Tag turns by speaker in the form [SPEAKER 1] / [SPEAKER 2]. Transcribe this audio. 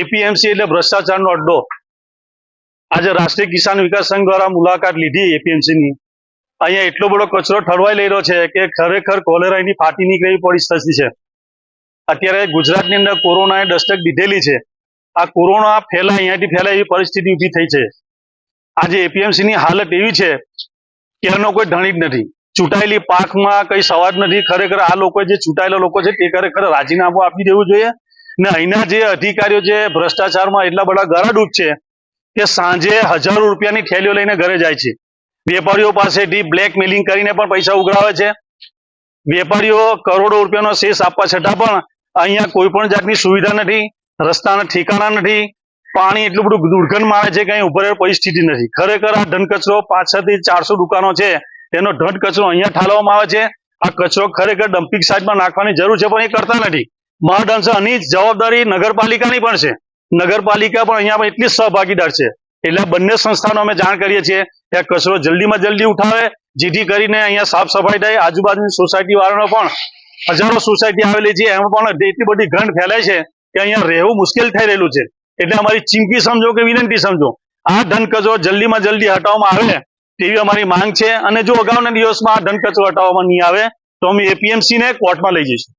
[SPEAKER 1] APMC એટલે ભ્રષ્ટાચારનો અડ્ડો. આજે રાષ્ટ્રીય કિસાન વિકાસ સંઘ દ્વારા મુલાકાત લીધી એપીએમસી ની અહીંયા એટલો બધો કચરો ઠરવાઈ લઈ રહ્યો છે કે ખરેખર કોલેરાની ફાટી નીકળેલી પરિસ્થિતિ છે. અત્યારે ગુજરાતની અંદર કોરોનાએ દસ્તક દીધેલી છે. આ કોરોના ફેલાય, અહીંયાથી ફેલાય એવી પરિસ્થિતિ ઊભી થઈ છે. આજે એપીએમસી ની હાલત એવી છે કે એનો કોઈ ધણી જ નથી. ચૂંટાયેલી પાકમાં કઈ સવાદ નથી. ખરેખર આ લોકો જે ચૂંટાયેલા લોકો છે તે ખરેખર રાજીનામું આપી દેવું જોઈએ. ને અહીંના જે અધિકારીઓ જે ભ્રષ્ટાચારમાં એટલા બધા ગરાડૂપ છે કે સાંજે હજારો રૂપિયાની થેલીઓ લઈને ઘરે જાય છે. વેપારીઓ પાસેથી બ્લેકમેલિંગ કરીને પણ પૈસા ઉઘરાવે છે. વેપારીઓ કરોડો રૂપિયાનો શેષ આપવા છતાં પણ અહીંયા કોઈ પણ જાતની સુવિધા નથી, રસ્તાના ઠેકાણા નથી, પાણી એટલું બધું દુર્ગંધ મારે છે કે અહીં ઊભા પરિસ્થિતિ નથી. ખરેખર આ ધન કચરો પાછળથી ચારસો દુકાનો છે એનો ધન કચરો અહીંયા ઠાલવવામાં આવે છે. આ કચરો ખરેખર ડમ્પિંગ સાઇટમાં નાખવાની જરૂર છે પણ એ કરતા નથી. મહદઅંશે આની જવાબદારી નગરપાલિકાની પણ છે. નગરપાલિકા પણ અહીંયા એટલી સહભાગીદાર છે. એટલે બંને સંસ્થાનો અમે જાણ કરીએ છીએ કે કચરો જલ્દીમાં જલ્દી ઉઠાવે, જેથી કરીને અહીંયા સાફ સફાઈ થાય. આજુબાજુની સોસાયટી વાળાનો પણ હજારો સોસાયટી આવેલી છે. એમાં પણ એટલી બધી ગંધ ફેલાય છે કે અહીંયા રહેવું મુશ્કેલ થઈ રહેલું છે. એટલે અમારી ચીમકી સમજો કે વિનંતી સમજો. આ ધન કચરો જલ્દીમાં જલ્દી હટાવવામાં આવે તેવી અમારી માંગ છે. અને જો અગાઉના દિવસમાં આ ધન કચરો હટાવવામાં નહીં આવે, તો અમે એપીએમસી ને કોર્ટમાં લઈ જઈશું.